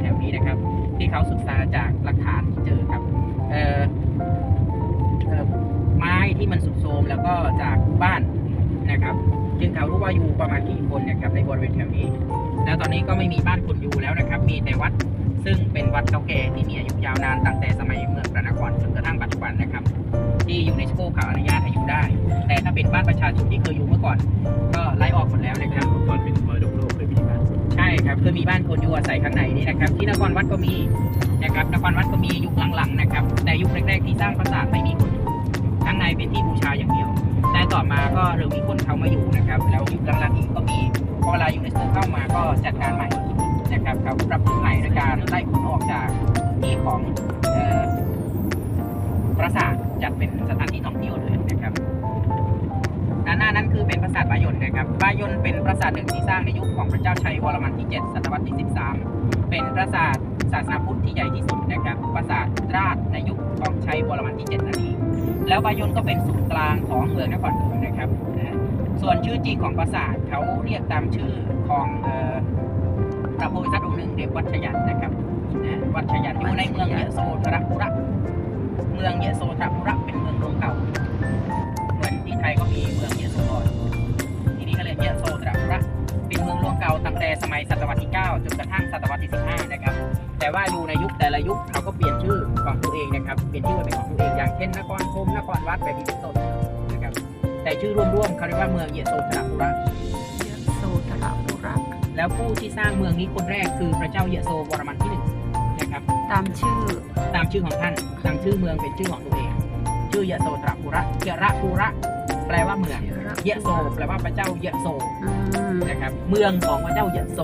แถวนี้นะครับ ที่เขาศึกษาจากหลักฐานที่เจอครับเออเออไม้ที่มันสุดโทมแล้วก็จากบ้านนะครับ จึงเขารู้ว่าอยู่ประมาณกี่คนนะครับในบริเวณแถวนี้ แล้วตอนนี้ก็ไม่มีบ้านคนอยู่แล้วนะครับ มีแต่วัดซึ่งเป็นวัดเก่าแก่ที่มีอายุยาวนานตั้งแต่สมัยเมืองพระนครจนกระทั่งปัจจุบันนะครับ ที่ยูเนสโกเขาอนุญาตให้อยู่ได้ แต่ถ้าเป็นบ้านประชาชนที่เคยอยู่เมื่อก่อน ก็ไล่ออกหมดแล้วนะครับ คือมีบ้านคนอยู่อาศัยข้างในนี่นะครับ ที่นครวัดก็มีนะครับนครวัดก็มียุคหลังๆนะครับแต่ยุคแรกๆที่สร้างปราสาทไม่มีคนอยู่ข้างในเป็นที่บูชาอย่างเดียว แต่ต่อมาก็เริ่มมีคนเข้ามาอยู่นะครับแล้วยุคหลังๆอีกก็มีพอเวลายูเนสโกเข้ามาก็จัดการใหม่นะครับเขาปรับปรุงใหม่ในการไล่คนออกจากที่ของปราสาทจัดเป็นสถานที่ท่องเที่ยวเลย คือเป็นปราสาทบายนนะครับบายนเป็นปราสาทหนึ่งที่สร้างในยุคของพระเจ้าชัยวรมันที่ 7 ศตวรรษที่ 13 เป็นปราสาทศาสนาพุทธที่ใหญ่ที่สุดนะครับปราสาทราชในยุคของชัยวรมันที่ 7 นั่นเองแล้วบายนก็เป็นศูนย์กลางของเมืองนครธมนะครับส่วนชื่อจริงของปราสาทเขาเรียกตามชื่อของพระโพธิสัตว์องค์หนึ่งเรียกวัชยันนะครับวัชยันอยู่ในเมืองเยโสธรปุระเมืองเยโสธรปุระเป็นเมืองหลวงเก่าเหมือนที่ไทยก็มีเมืองเย มัยศตวรรษที่ 9 จนกระทั่งศตวรรษที่ 15 นะครับ แต่ว่าอยู่ในยุคแต่ละยุคเขาก็เปลี่ยนชื่อของตัวเองนะครับ เปลี่ยนชื่อเป็นของตัวเอง อย่างเช่นนครธมนครวัดแบบนี้เป็นต้นนะครับ แต่ชื่อร่วมๆเขาเรียกว่าเมืองเยโสธรปุระยโสธรปุระแล้วผู้ที่สร้างเมืองนี้คนแรกคือพระเจ้าเยโสวรมันที่หนึ่งนะครับ ตามชื่อ ตามชื่อของท่านตั้งชื่อเมืองเป็นชื่อของตัวเอง ชื่อยโสธรปุระเยระปุระ แปลว่าเมือง เยโสแปลว่าพระเจ้าเยโสอืมนะครับ เมืองของพระเจ้าเยโส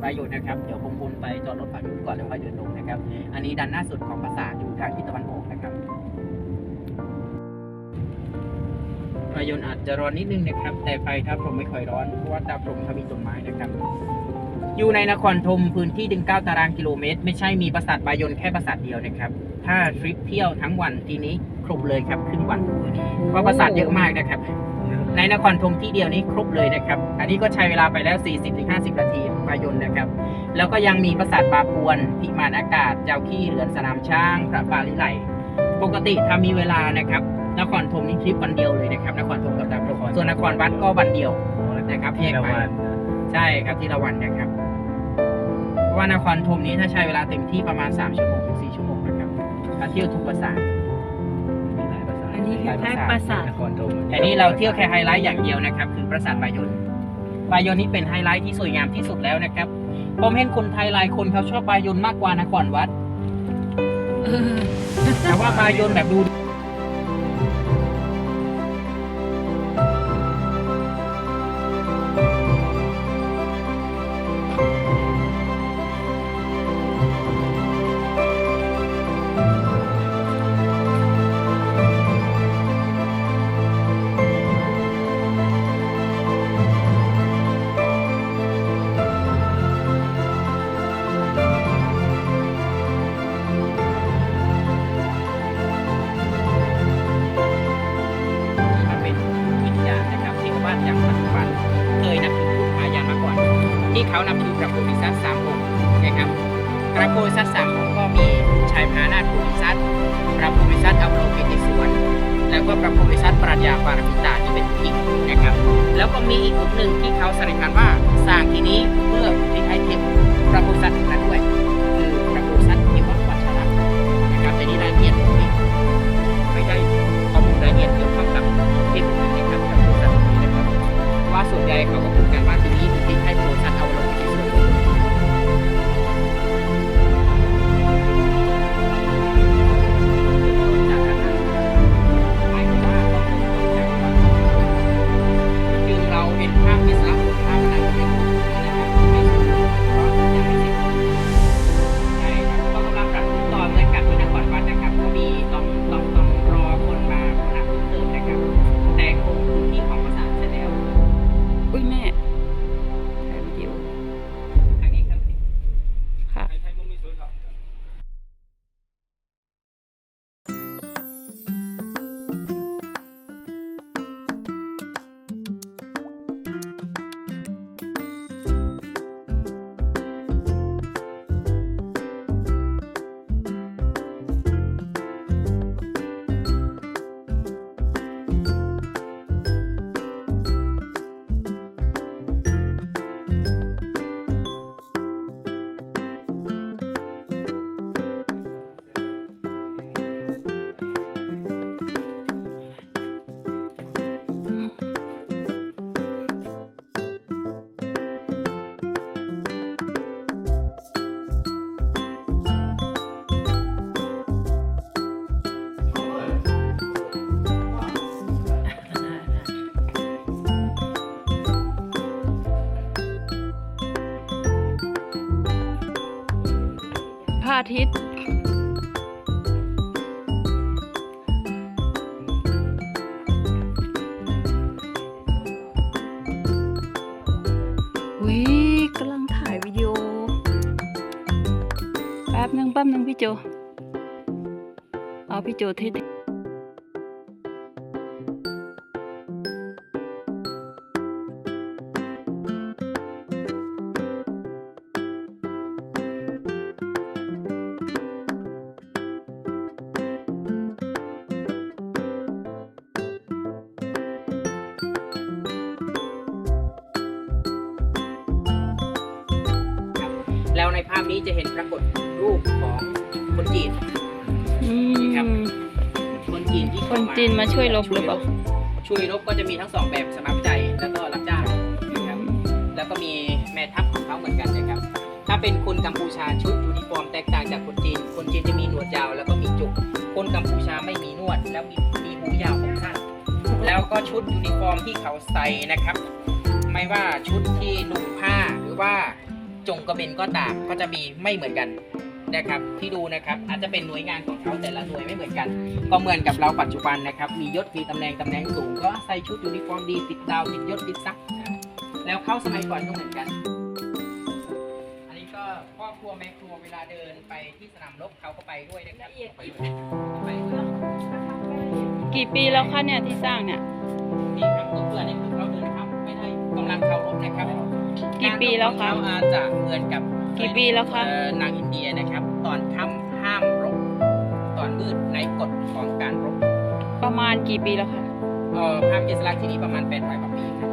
ไปอยู่นะครับ เดี๋ยวผมวนไปจอดรถฝั่งนู้นก่อนแล้วค่อยเดินลงนะครับ อันนี้ด้านหน้าสุดของปราสาทอยู่ทางทิศตะวันออกนะครับพายน์อาจจะร้อนนิดนึงนะครับ แต่ไฟทับผมไม่ค่อยร้อน เพราะว่าตาผมเขามีต้นไม้นะครับ อยู่ในนครธมพื้นที่ถึง9ตารางกิโลเมตร ไม่ใช่มีปราสาทบายนแค่ปราสาทเดียวนะครับ ถ้าทริปเที่ยวทั้งวันทีนี้ ครบเลยครับครึ่งวันเพราะปราสาทเยอะมากนะครับ ในนครธมที่เดียวนี้ครบเลยนะครับ อันนี้ก็ใช้เวลาไปแล้ว 40-50 นาทีปายนนะครับ แล้วก็ยังมีปราสาทบาปวนพิมานอากาศ เจ้าขี้เรือนสนามช้างพระปาลิไลปกติถ้ามีเวลานะครับนครธมนี่ทริปวันเดียวเลยนะครับนครธมกับดาบพรส่วนนครวัดก็วันเดียวนะครับแยกไปใช่ครับที่ละวันนะครับเพราะว่านครธมนี้ถ้าใช้เวลาเต็มที่ประมาณ 3 ชั่วโมงถึง4ชั่วโมงนะครับถ้าเที่ยวทุกปราสา อันนี้คล้ายๆปราสาท นครธมแต่นี่เราเที่ยวแค่ไฮไลท์อย่างเดียวนะครับ คือปราสาทบายนบายนนี่เป็นไฮไลท์ที่สวยงามที่สุดแล้วนะครับ ผมเห็นคนไทยหลายคนเขาชอบบายนมากกว่านครวัด เออแต่ว่าบายนแบบดู เขานับถือพระโพธิสัตว์สามองค์นะครับพระโพธิสัตว์สามองค์ก็มีชายพานาถโพธิสัตว์พระโพธิสัตว์อวโลกิติสวน แล้วก็พระโพธิสัตว์ปรัชญาปารมิตาที่เป็นผู้หญิงนะครับ แล้วก็มีอีกองค์หนึ่งที่เขาสันนิษฐานว่าสร้างที่นี้เพื่อที่ให้เทียบพระโพธิสัตว์นั้นด้วยคือพระโพธิสัตว์ที่วัดวัชระนะครับแต่นี้รายละเอียด ทิตย์วิกำลังถ่ายวิดีโอ แป๊บนึงแป๊บนึงพี่โจ เอาพี่โจเท่ๆ ในภาพนี้จะเห็นปรากฏรูปของคนจีน อืครับ มคนจีนที่คเข้นจีนมาช่วยรบหรือเปล่าช่วยรบก็จะมีทั้งสองแบบสมัครใจแล้วก็รับจ้างนะครับ แล้วก็มีแม่ทัพของเขาเหมือนกันนะครับ ถ้าเป็นคนกัมพูชาชุดยูนิฟอร์มแตกต่างจากคนจีน คนจีนจะมีหนวดยาวแล้วก็มีจุก คนกัมพูชาไม่มีหนวดแล้วมีมีหูยาวผมสั้นแล้วก็ชุดยูนิฟอร์มที่เขาใส่นะครับ ไม่ว่าชุดที่นุ่งผ้าหรือว่า จงกระเบนก็ตามก็จะมีไม่เหมือนกันนะครับที่ดูนะครับอาจจะเป็นหน่วยงานของเขาแต่ละหน่วยไม่เหมือนกัน ก็เหมือนกับเราปัจจุบันนะครับ มียศมีตำแหน่งตำแหน่งสูง ก็ใส่ชุดยูนิฟอร์มดีติดดาวติดยศติดซักนะแล้วเข้าสมัยก่อนก็เหมือนกัน อันนี้ก็พ่อครัวแม่ครัวเวลาเดินไปที่สนามรบเขาก็ไปด้วยนะครับไปด้วยไปด้วยกี่ปีแล้วคะเนี่ยที่สร้างเนี่ยนี่ครับตัวเพื่อนนี่คือเขาเดินครับไม่ได้กำลังเคารพนะครับ กี่ปีแล้วคะการรบของเขาอาจจะเหมือนกับกี่ปีแล้วคะเอ่อนางอินเดียนะครับ ตอนค่ำห้ามรบ ตอนมืดในกฎของการรบ ประมาณกี่ปีแล้วคะเอ่อภาพเจสลักที่นี่ประมาณ800กว่าปีครับ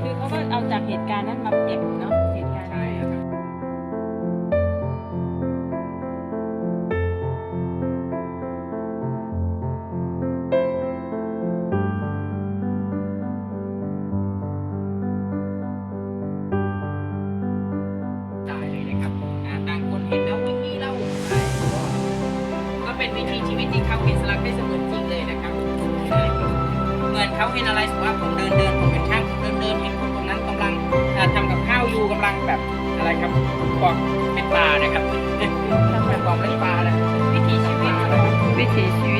คือเขาก็เอาจากเหตุการณ์นั้นมาเก็บเนาะเหตุการณ์ใช่ครับ เขาเห็นอะไรสมมติว่าผมเดินเดินผมเป็นช่างเดินเดินเห็นคนคนนั้นกำลังทำทำกับข้าวอยู่กำลังแบบอะไรครับปอกเป็นปลานะครับทำแบบปอกเป็นปลานะวิถีชีวิตวิถีชีวิต